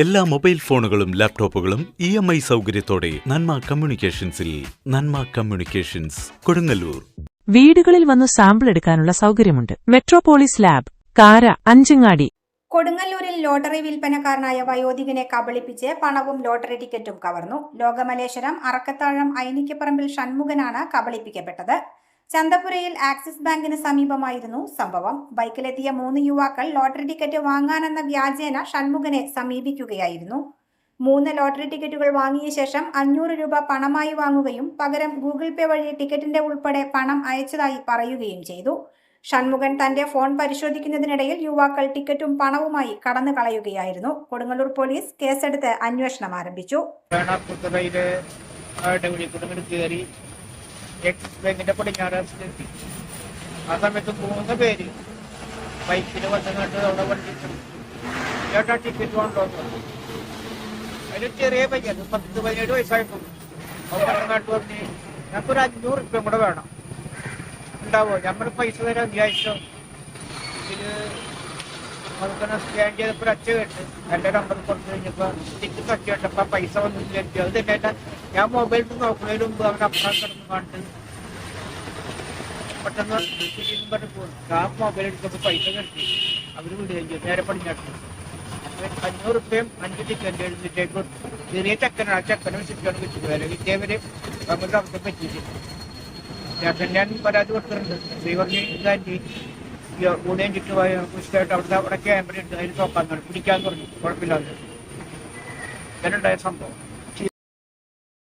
എല്ലാ മൊബൈൽ ഫോണുകളും ലാപ്ടോപ്പുകളും ഇ എം ഐ സൗകര്യത്തോടെ നന്മ കമ്മ്യൂണിക്കേഷൻസിൽ നന്മ കമ്മ്യൂണിക്കേഷൻസ് കൊടുങ്ങല്ലൂർ. വീടുകളിൽ വന്ന് സാമ്പിൾ എടുക്കാനുള്ള സൗകര്യമുണ്ട്. മെട്രോപോളിസ് ലാബ് കാര അഞ്ചങ്ങാടി. കൊടുങ്ങല്ലൂരിൽ ലോട്ടറി വിൽപ്പനക്കാരനായ വയോധികനെ കബളിപ്പിച്ച് പണവും ലോട്ടറി ടിക്കറ്റും കവർന്നു. ലോകമലേശ്വരം അറക്കത്താഴം ഐനിക്കപ്പറമ്പിൽ ഷൺമുഖനാണ് കബളിപ്പിക്കപ്പെട്ടത്. ചന്തപുരയിൽ ആക്സിസ് ബാങ്കിന് സമീപമായിരുന്നു സംഭവം. ബൈക്കിലെത്തിയ മൂന്ന് യുവാക്കൾ ലോട്ടറി ടിക്കറ്റ് വാങ്ങാനെന്ന വ്യാജേന ഷൺമുഖനെ സമീപിക്കുകയായിരുന്നു. മൂന്ന് ലോട്ടറി ടിക്കറ്റുകൾ വാങ്ങിയ ശേഷം അഞ്ഞൂറ് രൂപ പണമായി വാങ്ങുകയും പകരം ഗൂഗിൾ പേ വഴി ടിക്കറ്റിന്റെ ഉൾപ്പെടെ പണം അയച്ചതായി പറയുകയും ചെയ്തു. ഷൺമുഖൻ തന്റെ ഫോൺ പരിശോധിക്കുന്നതിനിടയിൽ യുവാക്കൾ ടിക്കറ്റും പണവുമായി കടന്നു കളയുകയായിരുന്നു കൊടുങ്ങല്ലൂർ പോലീസ് കേസെടുത്ത് അന്വേഷണം ആരംഭിച്ചു. ബാങ്കിന്റെ പടിഞ്ഞാറ് എത്തി ആ സമയത്ത് മൂന്ന് പേര് ബൈക്കിൽ വന്നുകൊണ്ട് അവിടെ വണ്ടി ചേട്ടാ ടിക്കറ്റ് വേണ്ടോ അതിന് ചെറിയ പയ്യത് പത്ത് പതിനേഴ് വയസ്സായിട്ടുള്ളൂ അവൻ പറഞ്ഞാട്ട് പറഞ്ഞ് ഞങ്ങൾക്കൊരു അഞ്ഞൂറ് റുപ്യ കൂടെ വേണം ഉണ്ടാവോ നമ്മൾ പൈസ തരാം വിചാരിച്ചോ ഇതിൽ നമുക്കൊന്ന് സ്കാൻ ചെയ്തപ്പോൾ അച്ഛ കേട്ട്. എന്റെ നമ്പർ കൊടുത്തു കഴിഞ്ഞപ്പോൾ ടിക്കറ്റ് അച്ഛ കേട്ടപ്പോൾ പൈസ വന്നു വിചാരിച്ചു അത് തന്നെ ഞാൻ മൊബൈലിൽ നിന്ന് നോക്കുന്നതിന് മുമ്പ് അവൻ അപ്പുറം കിടന്ന് കണ്ട് പെട്ടെന്ന് പറഞ്ഞ് പോകും ആ മൊബൈൽ എടുത്തപ്പോൾ പൈസ കിട്ടി. അവർ വിടുകയും നേരെ പടിഞ്ഞാട്ട്. അഞ്ഞൂറ് റുപ്യയും അഞ്ച് ടിക്കറ്റ് എഴുതിട്ടേക്ക് ചെറിയ ചക്കനാണ്. ആ ചക്കനെ വെച്ചിട്ടാണ് വെച്ചിട്ട് അല്ലെങ്കിൽ ഇതേവരെ നമുക്ക് അവർക്ക് പറ്റിയിട്ടില്ല ചേട്ടൻ ഞാൻ പരാതി കൊടുത്തിട്ടുണ്ട്. ശ്രീ പറഞ്ഞ് ഇതാന്റി കൂടെയും ചുറ്റുമായ പുഷ്കമായിട്ട് അവിടുത്തെ അവിടെ ക്യാമറ ഉണ്ട് അതിൽ നോക്കാൻ പിടിക്കാൻ പറഞ്ഞു. കുഴപ്പമില്ലാതെ. ഞാനുണ്ടായ സംഭവം.